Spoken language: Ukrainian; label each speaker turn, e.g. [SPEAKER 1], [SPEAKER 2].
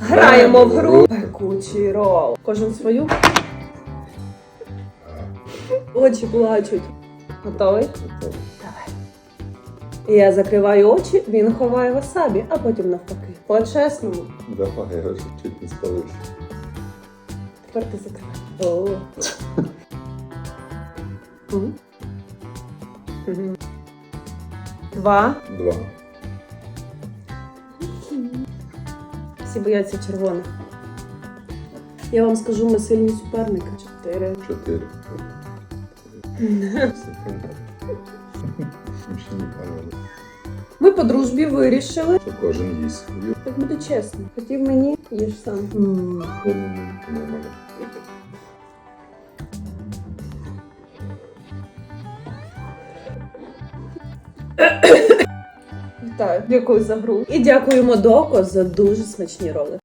[SPEAKER 1] Граємо в гру пекучий рол. Кожен свою. Очі плачуть. Готовий?
[SPEAKER 2] Готово.
[SPEAKER 1] Я закриваю очі, він ховає васабі, а потім навпаки. По-чесному.
[SPEAKER 2] Давай, я вже чуть не спалився.
[SPEAKER 1] Тепер ти закривай. О. Мгм. Мгм. Два.
[SPEAKER 2] Два.
[SPEAKER 1] Всі бояться червоних. Я вам скажу, ми сильні суперники. Чотири.
[SPEAKER 2] Чотири.
[SPEAKER 1] Ми по дружбі вирішили.
[SPEAKER 2] Що кожен їсть.
[SPEAKER 1] Так буде чесно. Хотів мені, їж сам.
[SPEAKER 2] Нормально.
[SPEAKER 1] Вітаю. Дякую за гру. І дякуємо Доко за дуже смачні роли.